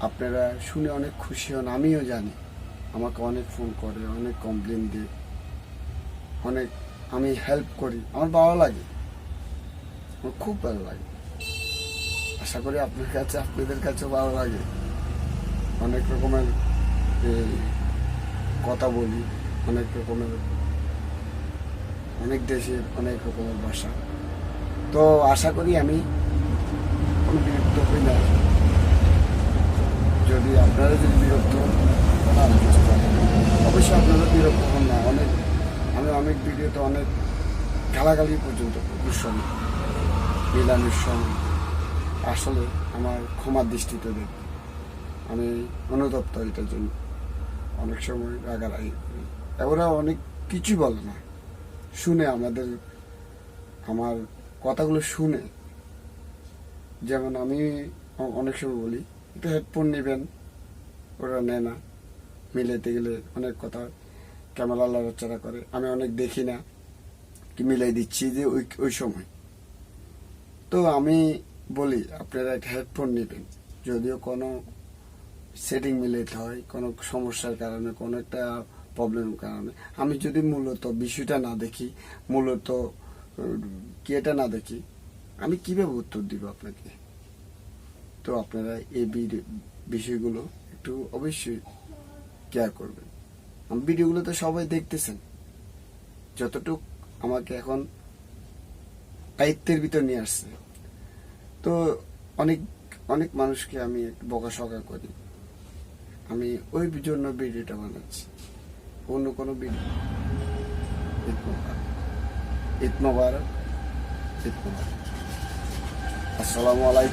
আপনারা শুনে অনেক খুশি হন, আমিও জানি। আমাকে অনেক ফোন করে, অনেক কমপ্লেন দিয়ে। অনেক আমি হেল্প করি। আমার ভালো লাগে। আমার খুব ভালো লাগে। আশা করি আপনার কাছে, আপনাদের কাছেও ভালো লাগে। অনেক রকমের কথা বলি। অনেক রকমের, অনেক দেশের অনেক রকমের ভাষা। তো আশা করি আমি কোনো বিরক্ত হই না। যদি আপনারা যদি বিরক্ত হন আমি অবশ্যই আপনারা বিরক্ত হন না। অনেক, আমি অনেক ভিডিওতে অনেক গালাগালি পর্যন্ত কুকুর সঙ্গে মিলানের সঙ্গে আসলে আমার ক্ষমার দৃষ্টিতে দেখি আমি অনুতপ্ত এটার জন্য। অনেক সময় রাগারাগি করি। ওরা অনেক কিছু বলে না। শুনে আমাদের, আমার কথাগুলো শুনে। যেমন আমি অনেক সময় বলি একটু হেডফোন নেবেন, ওরা নেয় না। মিলাইতে গেলে অনেক কথা ক্যামেরা লড়াচড়া করে, আমি অনেক দেখি না, কি মিলাই দিচ্ছি যে ওই ওই সময়। তো আমি বলি, আপনারা একটা হেডফোন নেবেন। যদিও কোনো সেটিং মিলাইতে হয়, কোনো সমস্যার কারণে, কোনো একটা প্রবলেমের কারণে। আমি যদি মূলত বিষয়টা না দেখি, মূলত কি এটা না দেখি, আমি কীভাবে উত্তর দিব আপনাকে? তো আপনারা এই বিষয়গুলো একটু অবশ্যই কেয়ার করবেন। আমার ভিডিওগুলো তো সবাই দেখতেছেন। যতটুক আমাকে এখন দায়িত্বের ভিতর নিয়ে আসছে। তো অনেক অনেক মানুষকে আমি একটু বকাশকা করি। আমি ওই জন্য ভিডিওটা বানাচ্ছি। অন্য কোনো ভিডিও ঈদ মোবারক। ঈদ আসসালামু আলাইকুম।